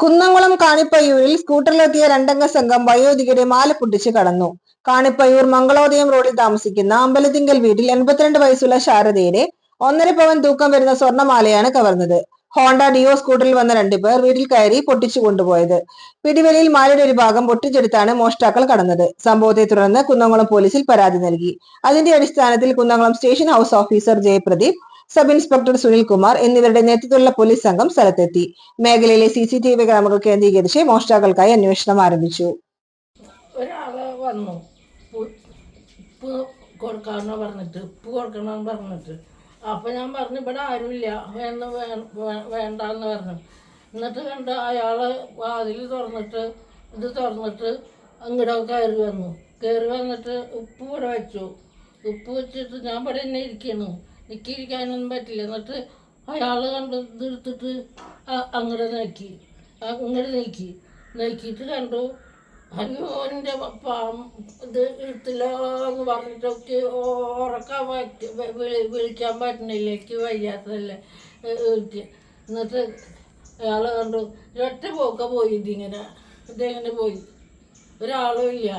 കുന്നംകുളം കാണിപ്പയ്യൂരിൽ സ്കൂട്ടറിലെത്തിയ രണ്ടംഗ സംഘം വയോധികരെ മാല പൊട്ടിച്ച് കടന്നു. കാണിപ്പയ്യൂർ മംഗളോദയം റോഡിൽ താമസിക്കുന്ന അമ്പലത്തിങ്കൽ വീട്ടിൽ എൺപത്തിരണ്ട് വയസ്സുള്ള ശാരദയുടെ ഒന്നര പവൻ തൂക്കം വരുന്ന സ്വർണമാലയാണ് കവർന്നത്. ഹോണ്ട ഡിയോ സ്കൂട്ടറിൽ വന്ന രണ്ടുപേർ വീട്ടിൽ കയറി പൊട്ടിച്ചു കൊണ്ടുപോയത്. പിടിവലിയിൽ മാലയുടെ ഒരു ഭാഗം പൊട്ടിച്ചെടുത്താണ് മോഷ്ടാക്കൾ കടന്നത്. സംഭവത്തെ തുടർന്ന് കുന്നംകുളം പോലീസിൽ പരാതി നൽകി. അതിന്റെ അടിസ്ഥാനത്തിൽ Kunnamkulam station house officer Jayapradeep sub inspector Sunilkumar എന്നിവരുടെ നേതൃത്വത്തിലുള്ള പോലീസ് സംഘം സ്ഥലത്തെത്തി. മേഖലയിലെ സി സി ടി വി ക്യാമറകൾ കേന്ദ്രീകരിച്ച് മോഷ്ടാക്കൾക്കായി അന്വേഷണം ആരംഭിച്ചു. വന്നു. ഉപ്പ് കൊടുക്കാമെന്ന് പറഞ്ഞിട്ട് ഉപ്പ് കൊടുക്കണമെന്ന് പറഞ്ഞിട്ട്. അപ്പൊ ഞാൻ പറഞ്ഞു ഇവിടെ ആരുമില്ല. എന്ന് വേണ്ടെന്ന് പറഞ്ഞു. എന്നിട്ട് കണ്ട് അയാൾ വാതിൽ തുറന്നിട്ട് ഇത് തുറന്നിട്ട് അങ്ങോട്ട് കയറി വന്നു. കയറി വന്നിട്ട് ഉപ്പ് ഇവിടെ വെച്ചു. ഉപ്പ് വെച്ചിട്ട് ഞാൻ ഇവിടെ തന്നെ ഇരിക്കുന്നു നിൽക്കിയിരിക്കാനൊന്നും പറ്റില്ല. എന്നിട്ട് അയാൾ കണ്ട് നിർത്തിട്ട് അങ്ങനെ നോക്കി. അങ്ങനെ നീക്കി. നീക്കിയിട്ട് കണ്ടു അയ്യോ എന്റെ ഇത് എടുത്തില്ല എന്ന് പറഞ്ഞിട്ടൊക്കെ ഉറക്കാൻ പറ്റി വിളി വിളിക്കാൻ പറ്റണില്ല. എനിക്ക് വയ്യാത്തതല്ലേ എന്നിട്ട് അയാൾ കണ്ടു ഒറ്റ പോക്ക പോയി ഇതിങ്ങനെ. ഇതെങ്ങനെ പോയി? ഒരാളും ഇല്ല.